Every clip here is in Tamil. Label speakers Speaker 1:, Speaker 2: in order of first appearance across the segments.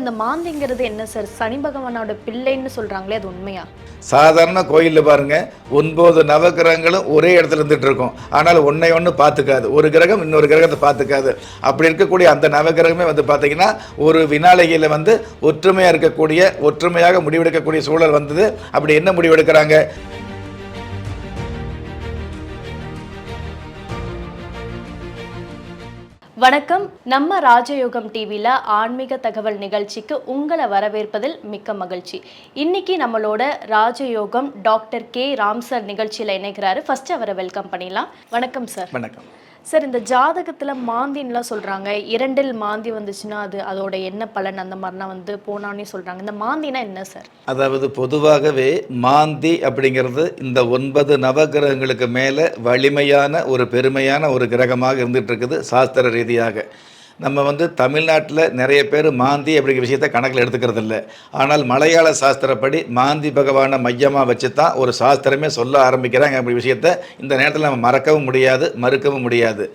Speaker 1: சார் இந்த மாந்திங்கிறது என்ன சார்? சனி பகவானோட பிள்ளைன்னு சொல்றாங்களே அது உண்மையா?
Speaker 2: சாதாரண கோயிலில் பாருங்க ஒன்பது நவகிரகங்களும் ஒரே இடத்துல இருந்துட்டு இருக்கும். ஆனால் ஒன்றை ஒன்று பார்த்துக்காது. ஒரு கிரகம் இன்னொரு கிரகத்தை பார்த்துக்காது. அப்படி இருக்கக்கூடிய அந்த நவகிரகமே வந்து பார்த்தீங்கன்னா ஒரு வினாலகையில் வந்து ஒற்றுமையாக இருக்கக்கூடிய ஒற்றுமையாக முடிவெடுக்கக்கூடிய சூழல் வந்தது. அப்படி என்ன முடிவெடுக்கிறாங்க?
Speaker 1: வணக்கம். நம்ம ராஜயோகம் டிவியில் ஆன்மீக தகவல் நிகழ்ச்சிக்கு உங்களை வரவேற்பதில் மிக்க மகிழ்ச்சி. இன்னைக்கு நம்மளோட ராஜயோகம் டாக்டர் கே. ராம் சார் நிகழ்ச்சியில் இணைக்கிறாரு ஃபர்ஸ்ட் அவரை வெல்கம் பண்ணிடலாம். வணக்கம் சார்.
Speaker 2: வணக்கம்.
Speaker 1: சார் இந்த ஜாதகத்தில் மாந்தின்லாம் சொல்கிறாங்க இரண்டில் மாந்தி வந்துச்சுன்னா அது அதோட என்ன பலன்? அந்த மாதிரிலாம் வந்து போனான்னு சொல்கிறாங்க இந்த மாந்தினா என்ன சார்?
Speaker 2: அதாவது பொதுவாகவே மாந்தி அப்படிங்கிறது இந்த ஒன்பது நவகிரகங்களுக்கு மேலே வலிமையான ஒரு பெருமையான ஒரு கிரகமாக இருந்துகிட்டு இருக்குது சாஸ்திர ரீதியாக. நம்ம வந்து தமிழ்நாட்டில் நிறைய பேர் மாந்தி அப்படிங்கிற விஷயத்தை கணக்கில் எடுத்துக்கிறது இல்லை ஆனால் மலையாள சாஸ்திரப்படி மாந்தி பகவானை மையமாக வச்சு தான் ஒரு சாஸ்திரமே சொல்ல ஆரம்பிக்கிறாங்க அப்படி விஷயத்த இந்த நேரத்தில் நம்ம மறக்கவும் முடியாது மறுக்கவும் முடியாது.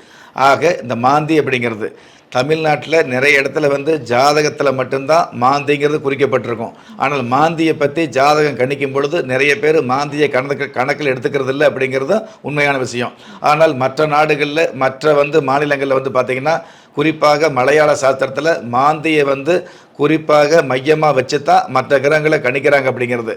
Speaker 2: ஆக இந்த மாந்தி அப்படிங்கிறது தமிழ்நாட்டில் நிறைய இடத்துல வந்து ஜாதகத்தில் மட்டும்தான் மாந்திங்கிறது குறிக்கப்பட்டிருக்கும். ஆனால் மாந்தியை பற்றி ஜாதகம் கணிக்கும் பொழுது நிறைய பேர் மாந்தியை கணக்கு கணக்கில் எடுத்துக்கிறது இல்லை அப்படிங்கிறது உண்மையான விஷயம். ஆனால் மற்ற நாடுகளில் மற்ற வந்து மாநிலங்களில் வந்து பார்த்திங்கன்னா குறிப்பாக மலையாள சாஸ்திரத்தில் மாந்தியை வந்து குறிப்பாக மையமாக வச்சு தான் மற்ற கிரகங்களை கணிக்கிறாங்க அப்படிங்கிறது.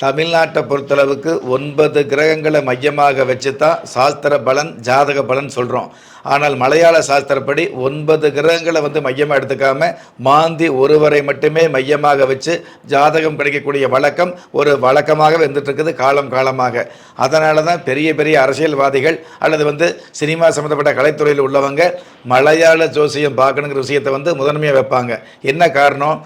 Speaker 2: தமிழ்நாட்டை பொறுத்தளவுக்கு ஒன்பது கிரகங்களை மையமாக வச்சு தான் சாஸ்திர பலன் ஜாதக பலன் சொல்கிறோம் ஆனால் மலையாள சாஸ்திரப்படி ஒன்பது கிரகங்களை வந்து மையமாக எடுத்துக்காம மாந்தி ஒருவரை மட்டுமே மையமாக வச்சு ஜாதகம் கிடைக்கக்கூடிய வழக்கம் ஒரு வழக்கமாக வந்துட்டுருக்குது காலம் காலமாக. அதனால தான் பெரிய பெரிய அரசியல்வாதிகள் அல்லது வந்து சினிமா சம்மந்தப்பட்ட கலைத்துறையில் உள்ளவங்க மலையாள ஜோசியம் பார்க்கணுங்கிற விஷயத்தை வந்து முதன்மையாக வைப்பாங்க. என்ன காரணம்?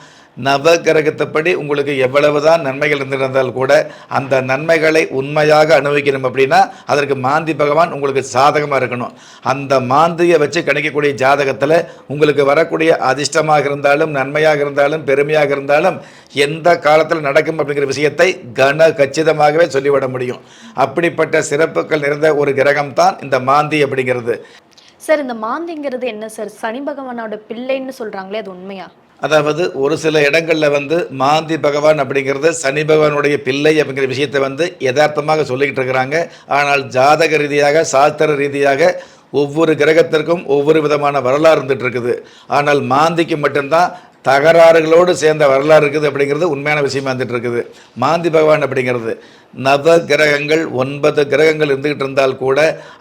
Speaker 2: நவகிரகத்தைப்படி உங்களுக்கு எவ்வளவுதான் நன்மைகள் இருந்திருந்தால் கூட அந்த நன்மைகளை உண்மையாக அனுபவிக்கணும் அப்படின்னா அதற்கு மாந்தி பகவான் உங்களுக்கு சாதகமாக இருக்கணும். அந்த மாந்தியை வச்சு கணிக்கக்கூடிய ஜாதகத்தில் உங்களுக்கு வரக்கூடிய அதிர்ஷ்டமாக இருந்தாலும் நன்மையாக இருந்தாலும் பெருமையாக இருந்தாலும் எந்த காலத்தில் நடக்கும் அப்படிங்கிற விஷயத்தை கன கச்சிதமாகவே சொல்லிவிட முடியும். அப்படிப்பட்ட சிறப்புகள் நிறைந்த ஒரு கிரகம் தான் இந்த மாந்தி அப்படிங்கிறது.
Speaker 1: சார் இந்த மாந்திங்கிறது என்ன சார்? சனி பகவானோட பிள்ளைன்னு சொல்கிறாங்களே அது உண்மையா?
Speaker 2: அதாவது ஒரு சில இடங்களில் வந்து மாந்தி பகவான் அப்படிங்கிறது சனி பகவானுடைய பிள்ளை அப்படிங்கிற விஷயத்தை வந்து யதார்த்தமாக சொல்லிக்கிட்டு இருக்கிறாங்க. ஆனால் ஜாதக ரீதியாக சாஸ்திர ரீதியாக ஒவ்வொரு கிரகத்திற்கும் ஒவ்வொரு விதமான வரலாறு இருந்துட்டு இருக்குது. ஆனால் மாந்திக்கு மட்டும்தான் தகராறுகளோடு சேர்ந்த வரலாறு இருக்குது அப்படிங்கிறது உண்மையான விஷயமா இருந்துட்டு இருக்குது. மாந்தி பகவான் அப்படிங்கிறது நவ கிரகங்கள் ஒன்பது கிரகங்கள் இருந்துகிட்டு இருந்தால் கூட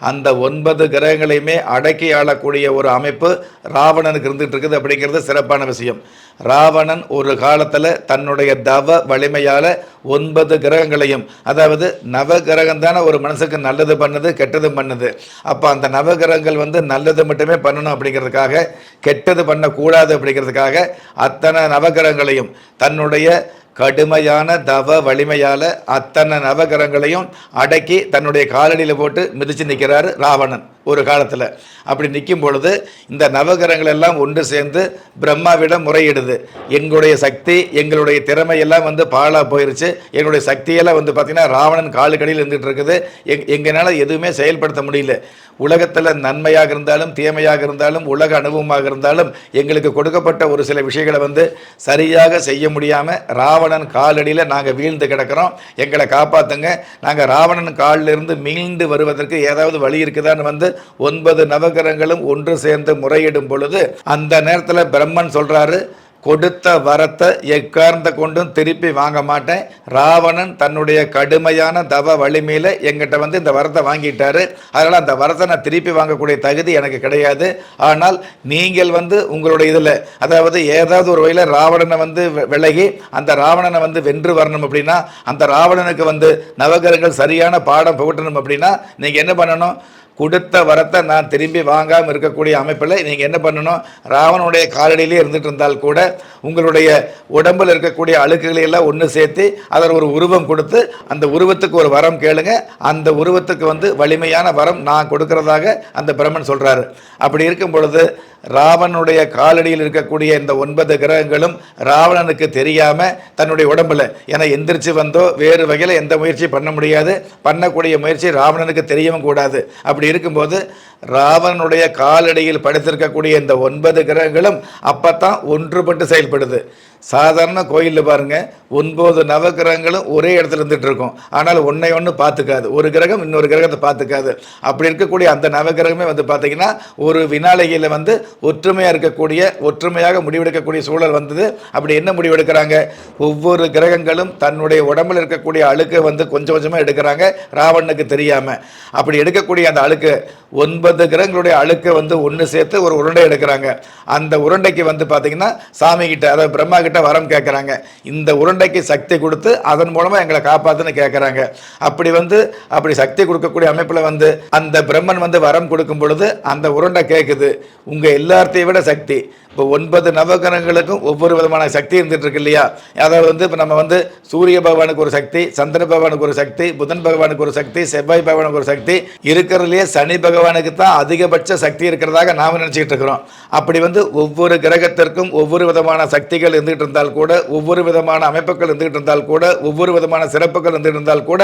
Speaker 2: அந்த ஒன்பது கிரகங்களையுமே அடக்கி ஆளக்கூடிய ஒரு அமைப்பு ராவணனுக்கு இருந்துகிட்டு இருக்குது அப்படிங்கிறது சிறப்பான விஷயம். ராவணன் ஒரு காலத்தில் தன்னுடைய தவ வலிமையால் ஒன்பது கிரகங்களையும் அதாவது நவ கிரகம் தானே ஒரு மனசுக்கு நல்லது பண்ணுது கெட்டது பண்ணுது. அப்போ அந்த நவகிரகங்கள் வந்து நல்லது மட்டுமே பண்ணணும் அப்படிங்கிறதுக்காக கெட்டது பண்ணக்கூடாது அப்படிங்கிறதுக்காக அத்தனை நவகிரகங்களையும் தன்னுடைய கடுமையான தவ வலிமையால் அத்தனை நவகரங்களையும் அடக்கி தன்னுடைய காலடியில் போட்டு மிதித்து நிற்கிறாரு ராவணன். ஒரு காலத்தில். அப்படி நிற்கும் பொழுது இந்த நவகிரகங்கள் எல்லாம் ஒன்று சேர்ந்து பிரம்மாவிடம் முறையிடுது. எங்களுடைய சக்தி எங்களுடைய திறமை எல்லாம் வந்து பாழாக போயிருச்சு. எங்களுடைய சக்தியெல்லாம் வந்து பார்த்திங்கன்னா ராவணன் காலுக்கடியில் இருந்துகிட்டு இருக்குது எங் எங்களால் எதுவுமே செயல்படுத்த முடியல. உலகத்தில் நன்மையாக இருந்தாலும் தீமையாக இருந்தாலும் உலக அனுபவமாக இருந்தாலும் எங்களுக்கு கொடுக்கப்பட்ட ஒரு சில விஷயங்களை வந்து சரியாக செய்ய முடியாமல் ராவணன் காலடியில் நாங்கள் வீழ்ந்து கிடக்கிறோம். எங்களை காப்பாற்றுங்க நாங்கள் ராவணன் காலில் இருந்து மீண்டு வருவதற்கு ஏதாவது வழி இருக்குதான்னு வந்து ஒன்பது நவகிரகங்களும் ஒன்று சேர்ந்து முறையிடும் பொழுது அந்த நேரத்தில் பிரம்மன் சொல்கிறாரு கொடுத்த வரத்தை எக்கார்ந்த கொண்டும் திருப்பி வாங்க மாட்டேன். ராவணன் தன்னுடைய கடுமையான தவ வலிமையில் எங்கிட்ட வந்து இந்த வரத்தை வாங்கிட்டாரு. அதனால் அந்த வரத்தை நான் திருப்பி வாங்கக்கூடிய தகுதி எனக்கு கிடையாது. ஆனால் நீங்கள் வந்து உங்களுடைய இதில் அதாவது ஏதாவது ஒரு வகையில் ராவணனை வந்து விலகி அந்த ராவணனை வந்து வென்று வரணும் அப்படின்னா அந்த ராவணனுக்கு வந்து நவகிரகங்கள் சரியான பாடம் புகட்டணும் அப்படின்னா நீங்கள் என்ன பண்ணணும்? கொடுத்த வரத்தை நான் திரும்பி வாங்காமல் இருக்கக்கூடிய அமைப்பில் நீங்கள் என்ன பண்ணணும்? ராவனுடைய காலடியிலே இருந்துட்டு இருந்தால் கூட உங்களுடைய உடம்பில் இருக்கக்கூடிய அழுக்குகளை எல்லாம் ஒன்று சேர்த்து அதில் ஒரு உருவம் கொடுத்து அந்த உருவத்துக்கு ஒரு வரம் கேளுங்க. அந்த உருவத்துக்கு வந்து வலிமையான வரம் நான் கொடுக்கறதாக அந்த பிரம்மன் சொல்கிறாரு அப்படி இருக்கும் பொழுது ராவனுடைய காலடியில் இருக்கக்கூடிய இந்த ஒன்பது கிரகங்களும் ராவணனுக்கு தெரியாம தன்னுடைய உடம்புல ஏன்னா எந்திரிச்சு வந்தோ வேறு வகையில் எந்த முயற்சி பண்ண முடியாது. பண்ணக்கூடிய முயற்சி ராவணனுக்கு தெரியவும் கூடாது. அப்படி இருக்கும்போது ராவணனுடைய காலடியில் படுத்திருக்கக்கூடிய இந்த ஒன்பது கிரகங்களும் அப்பத்தான் ஒன்றுபட்டு செயல்படுது. சாதாரண கோயிலில் பாருங்கள் ஒன்பது நவகிரகங்களும் ஒரே இடத்துல இருந்துகிட்டு இருக்கும் ஆனால் ஒன்றை ஒன்று பார்த்துக்காது. ஒரு கிரகம் இன்னொரு கிரகத்தை பார்த்துக்காது. அப்படி இருக்கக்கூடிய அந்த நவகிரகமே வந்து பார்த்தீங்கன்னா ஒரு வினாளிகையில் வந்து ஒற்றுமையாக இருக்கக்கூடிய ஒற்றுமையாக முடிவெடுக்கக்கூடிய சூழல் வந்தது. அப்படி என்ன முடிவெடுக்கிறாங்க? ஒவ்வொரு கிரகங்களும் தன்னுடைய உடம்புல இருக்கக்கூடிய அழுக்கை வந்து கொஞ்சம் கொஞ்சமாக எடுக்கிறாங்க. ராவணனுக்கு தெரியாமல் அப்படி எடுக்கக்கூடிய அந்த அழுக்கு ஒன்பது கிரகங்களுடைய அழுக்கை வந்து ஒன்று சேர்த்து ஒரு உருண்டை எடுக்கிறாங்க. அந்த உருண்டைக்கு வந்து பார்த்தீங்கன்னா சாமி கிட்ட அதாவது பிரம்மா கிட்ட வரம் கேட்குறாங்க இந்த உருண்டைக்கு சக்தி கொடுத்து அதன் மூலமாக எங்களை காப்பாற்றுன்னு கேட்குறாங்க அப்படி வந்து அப்படி சக்தி கொடுக்கக்கூடிய அமைப்பில் வந்து அந்த பிரம்மன் வந்து வரம் கொடுக்கும் பொழுது அந்த உருண்டை கேட்குது உங்கள் எல்லாத்தையும் விட சக்தி. இப்போ ஒன்பது நவகிரகங்களுக்கும் ஒவ்வொரு விதமான சக்தி இருந்துட்டு இருக்கு இல்லையா? அதாவது வந்து இப்போ நம்ம வந்து சூரிய பகவானுக்கு ஒரு சக்தி சந்திர பகவானுக்கு ஒரு சக்தி புதன் பகவானுக்கு ஒரு சக்தி செவ்வாய் பகவானுக்கு ஒரு சக்தி இருக்கிறதுலையே சனி பகவானுக்கு தான் அதிகபட்ச சக்தி இருக்கிறதாக நாம் நினச்சிக்கிட்டு இருக்கிறோம். அப்படி வந்து ஒவ்வொரு கிரகத்திற்கும் ஒவ்வொரு விதமான சக்திகள் இருந்துகிட்டு இருந்தால் கூட ஒவ்வொரு விதமான அமைப்புகள் இருந்துகிட்டு இருந்தால் கூட ஒவ்வொரு விதமான சிறப்புகள் இருந்துகிட்டு இருந்தால் கூட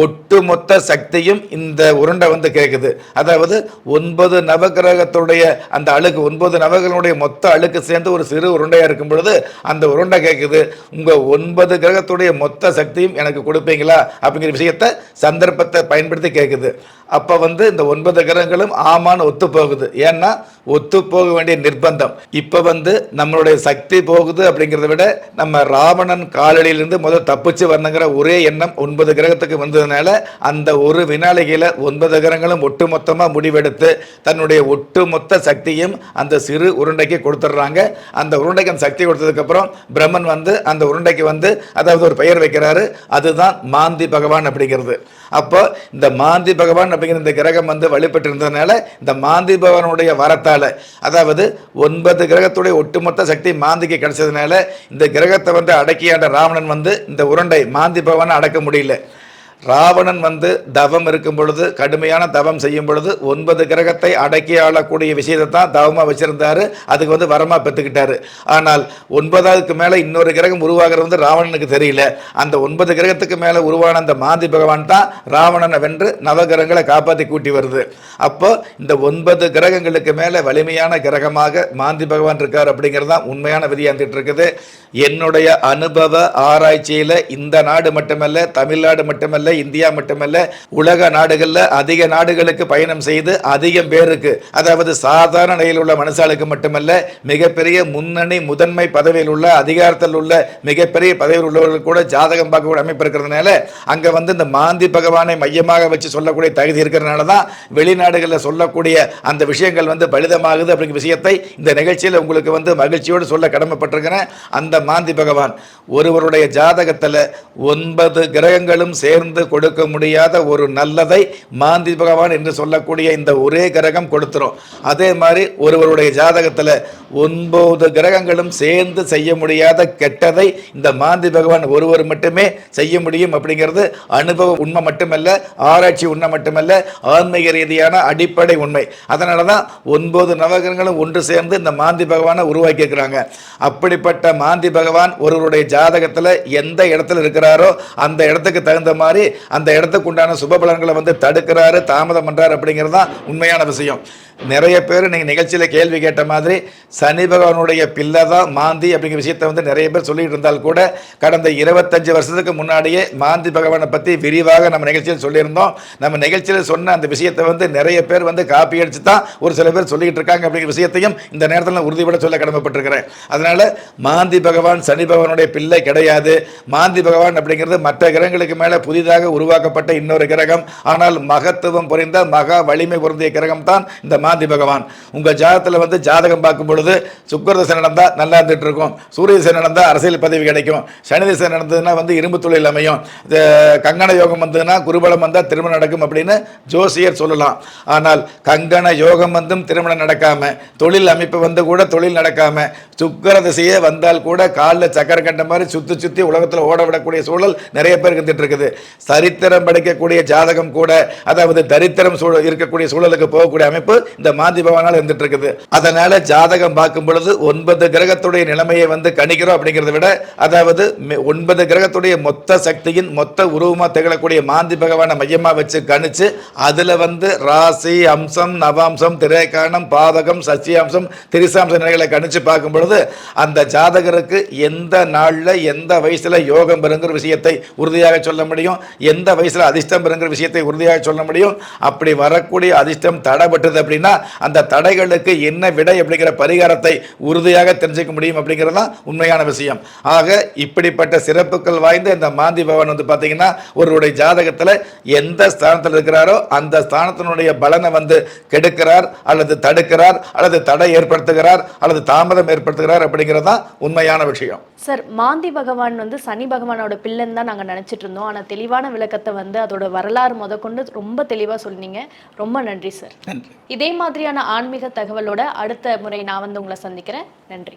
Speaker 2: ஒட்டுமொத்த சக்தியும் இந்த உருண்டை வந்து கேட்குது அதாவது ஒன்பது நவகிரகத்துடைய அந்த அழுக்கு ஒன்பது நவகிரகனுடைய மொத்த அழுக்கு சேர்ந்து ஒரு சிறு உருண்டையாக இருக்கும் பொழுது அந்த உருண்டை கேட்குது உங்கள் ஒன்பது கிரகத்துடைய மொத்த சக்தியும் எனக்கு கொடுப்பீங்களா? அப்படிங்கிற விஷயத்தை சந்தர்ப்பத்தை பயன்படுத்தி கேட்குது அப்போ வந்து இந்த ஒன்பது கிரகங்களும் ஆமான்னு ஒத்து போகுது ஏன்னா ஒத்து போக வேண்டிய நிர்பந்தம். இப்போ வந்து நம்மளுடைய சக்தி போகுது அப்படிங்கிறத விட நம்ம ராவணன் காலடியிலிருந்து முதல் தப்பிச்சு வரணுங்கிற ஒரே எண்ணம் ஒன்பது கிரகத்துக்கு வந்து வந்ததுனால அந்த ஒரு வினாளிகையில் ஒன்பது கிரகங்களும் ஒட்டுமொத்தமாக முடிவெடுத்து தன்னுடைய ஒட்டுமொத்த சக்தியும் அந்த சிறு உருண்டைக்கு கொடுத்துட்றாங்க. அந்த உருண்டைக்கு அந்த சக்தி கொடுத்ததுக்கப்புறம் பிரம்மன் வந்து அந்த உருண்டைக்கு வந்து அதாவது ஒரு பெயர் வைக்கிறாரு. அதுதான் மாந்தி பகவான் அப்படிங்கிறது. அப்போ இந்த மாந்தி பகவான் அப்படிங்கிற இந்த கிரகம் வந்து வழிபட்டு இருந்ததுனால இந்த மாந்தி பகவானுடைய வரத்தால் அதாவது ஒன்பது கிரகத்துடைய ஒட்டுமொத்த சக்தி மாந்திக்கு கிடைச்சதுனால இந்த கிரகத்தை வந்து அடக்கியாண்ட ராவணன் வந்து இந்த உருண்டை மாந்தி பகவானை அடக்க முடியல. ராவணன் வந்து தவம் இருக்கும் பொழுது கடுமையான தவம் செய்யும் பொழுது ஒன்பது கிரகத்தை அடக்கி ஆளக்கூடிய விஷயத்தை தான் தவமாக வச்சுருந்தார். அதுக்கு வந்து வரமாக பெற்றுக்கிட்டாரு. ஆனால் ஒன்பதாவதுக்கு மேலே இன்னொரு கிரகம் உருவாகிறது வந்து ராவணனுக்கு தெரியல. அந்த ஒன்பது கிரகத்துக்கு மேலே உருவான அந்த மாந்தி பகவான் தான் ராவணனை வென்று நவகிரகங்களை காப்பாற்றி கூட்டி வருது. அப்போ இந்த ஒன்பது கிரகங்களுக்கு மேலே வலிமையான கிரகமாக மாந்தி பகவான் இருக்கார் அப்படிங்கிறது தான் உண்மையான விதியாந்துட்டு இருக்குது. என்னுடைய அனுபவ ஆராய்ச்சியில் இந்த நாடு மட்டுமல்ல தமிழ்நாடு மட்டுமல்ல இந்தியா மட்டுமல்ல உலக நாடுகளில் அதிக நாடுகளுக்கு பயணம் செய்து அதிகம் பேருக்கு அதாவது சாதாரண நிலையில் உள்ள மனுஷாளுக்கு மட்டுமல்ல மிகப்பெரிய முன்னணி முதன்மை பதவியில் உள்ள அதிகாரத்தில் உள்ள மிகப்பெரிய பதவியில் உள்ளவர்கள் கூட ஜாதகம் பார்க்கக்கூடிய அமைப்பு இருக்கிறதுனால அங்கே வந்து இந்த மாந்தி பகவானை மையமாக வச்சு சொல்லக்கூடிய தகுதி இருக்கிறதுனால தான் வெளிநாடுகளில் சொல்லக்கூடிய அந்த விஷயங்கள் வந்து பலிதமாகுது அப்படிங்கிற விஷயத்தை இந்த நிகழ்ச்சியில் உங்களுக்கு வந்து மகிழ்ச்சியோடு சொல்ல கடமைப்பட்டிருக்கிறேன். அந்த மாந்தி பகவான் ஒருவருடைய ஜாதகத்தில் ஒன்பது கிரகங்களும் சேர்ந்து கொடுக்க முடியாத ஒரு நல்லதை மாந்தி பகவான் என்று சொல்லக்கூடிய இந்த ஒரே கிரகம் கொடுத்துரும். அதே மாதிரி ஒருவருடைய ஜாதகத்தில் ஒன்பது கிரகங்களும் சேர்ந்து செய்ய முடியாத கெட்டதை இந்த மாந்தி பகவான் ஒருவர் மட்டுமே செய்ய முடியும் அப்படிங்கிறது அனுபவ உண்மை மட்டுமல்ல ஆராய்ச்சி உண்மை மட்டுமல்ல ஆன்மீக ரீதியான அடிப்படை உண்மை. அதனால தான் ஒன்பது நவகிரகங்களும் ஒன்று சேர்ந்து இந்த மாந்தி பகவானை உருவாக்கியிருக்கிறாங்க. அப்படிப்பட்ட மாந்தி பகவான் ஒருவருடைய ஜாதகத்தில் எந்த இடத்துல இருக்கிறாரோ அந்த இடத்துக்கு தகுந்த மாதிரி அந்த இடத்துக்கு உண்டான சுபபலன்களை வந்து தடுக்கிறாரு தாமதம் பண்ணுறாரு அப்படிங்கிறது தான் உண்மையான விஷயம். நிறைய பேர் நீங்கள் நிகழ்ச்சியில் கேள்வி கேட்ட மாதிரி சனி பகவானுடைய பிள்ளை தான் மாந்தி அப்படிங்கிற விஷயத்தை வந்து நிறைய பேர் சொல்லிட்டு இருந்தால் கூட கடந்த இருபத்தஞ்சு வருஷத்துக்கு முன்னாடியே மாந்தி பகவானை பற்றி விரிவாக நம்ம நிகழ்ச்சியில் சொல்லியிருந்தோம். நம்ம நிகழ்ச்சியில் சொன்ன அந்த விஷயத்தை வந்து நிறைய பேர் வந்து காப்பி அடிச்சு தான் ஒரு சில பேர் சொல்லிட்டு இருக்காங்க அப்படிங்கிற விஷயத்தையும் இந்த நேரத்தில் நான் உறுதிபட சொல்ல கடமைப்பட்டிருக்கிறேன். அதனால் மாந்தி பகவான் சனி பகவானுடைய பிள்ளை கிடையாது. மாந்தி பகவான் அப்படிங்கிறது மற்ற கிரகங்களுக்கு மேலே புதிதாக உருவாக்கப்பட்ட இன்னொரு கிரகம். ஆனால் மகத்துவம் புரிந்த மகா வலிமை பொருந்திய கிரகம் தான் இந்த மாந்தி பகவான். உங்கள் ஜாதகத்தில் வந்து ஜாதகம் பார்க்கும் பொழுது சுக்கர திசை நடந்தால் நல்லா இருந்துட்டு இருக்கும். சூரிய திசை நடந்தால் அரசியல் பதவி கிடைக்கும். சனி திசை நடந்ததுன்னா வந்து இரும்பு தொழில் அமையும். இது கங்கண யோகம் வந்ததுன்னா குருபலம் வந்தால் திருமணம் நடக்கும் அப்படின்னு ஜோசியர் சொல்லலாம். ஆனால் கங்கண யோகம் வந்தும் திருமணம் நடக்காமல் தொழில் அமைப்பு வந்து கூட தொழில் நடக்காமல் சுக்கர திசையே வந்தால் கூட காலில் சக்கரை கண்ட மாதிரி சுற்றி சுற்றி உலகத்தில் ஓட விடக்கூடிய சூழல் நிறைய பேர் இருந்துட்டு இருக்குது. சரித்திரம் படிக்கக்கூடிய ஜாதகம் கூட அதாவது தரித்திரம் சூழல் இருக்கக்கூடிய சூழலுக்கு போகக்கூடிய அமைப்பு இந்த மாந்தி பவனால் இருந்துட்டு இருக்குது அதனால ஜாதகம் பார்க்கும் பொழுது ஒன்பது கிரகத்துடைய நிலைமையை வந்து கணிக்கிறோம் அப்படிங்கிறத விட அதாவது ஒன்பது கிரகத்துடைய மொத்த சக்தியின் மொத்த உருவமா திகழக்கூடிய மாந்தி பகவானை மையமா வச்சு கணிச்சு அதுல வந்து ராசி அம்சம் நவாம்சம் திரைக்காணம் பாதகம் சசியாம்சம் திரிசாம்ச நிலைகளை கணிச்சு பார்க்கும் பொழுது அந்த ஜாதகருக்கு எந்த நாள்ல எந்த வயசுல யோகம் பெறுங்கிற விஷயத்தை உறுதியாக சொல்ல முடியும் எந்த வயசுல அதிர்ஷ்டம் பெறுங்கிற விஷயத்தை உறுதியாக சொல்ல முடியும் அப்படி வரக்கூடிய அதிர்ஷ்டம் தடைப்பட்டது அப்படின்னு அந்த தடைகளுக்கு என்ன விடை அப்படிங்கிற பரிகாரத்தை உறுதியாக தெரிஞ்சுக்க முடியும் அப்படிங்கிறது தான் உண்மையான விஷயம். ஆக இப்படிப்பட்ட சிறப்புகள் வாய்ந்த இந்த மாந்தி பவன் வந்து பார்த்தீங்கன்னா ஒருவருடைய ஜாதகத்தில் எந்த ஸ்தானத்தில் இருக்கிறாரோ அந்த ஸ்தானத்தினுடைய பலனை வந்து கெடுக்கிறார் அல்லது தடுக்கிறார் அல்லது தடை ஏற்படுத்துகிறார் அல்லது தாமதம் ஏற்படுத்துகிறார் அப்படிங்கிறது தான் உண்மையான விஷயம்.
Speaker 1: சார் மாந்தி பகவான் வந்து சனி பகவானோட பிள்ளைன்னு தான் நாங்கள் நினச்சிட்டு இருந்தோம். ஆனால் தெளிவான விளக்கத்தை வந்து அதோட வரலாறு முதற்கொண்டு ரொம்ப தெளிவாக சொன்னீங்க. ரொம்ப நன்றி சார்.
Speaker 2: நன்றி.
Speaker 1: இதே மாதிரியான ஆன்மீக தகவலோட அடுத்த முறை நான் வந்து உங்களை சந்திக்கிறேன். நன்றி.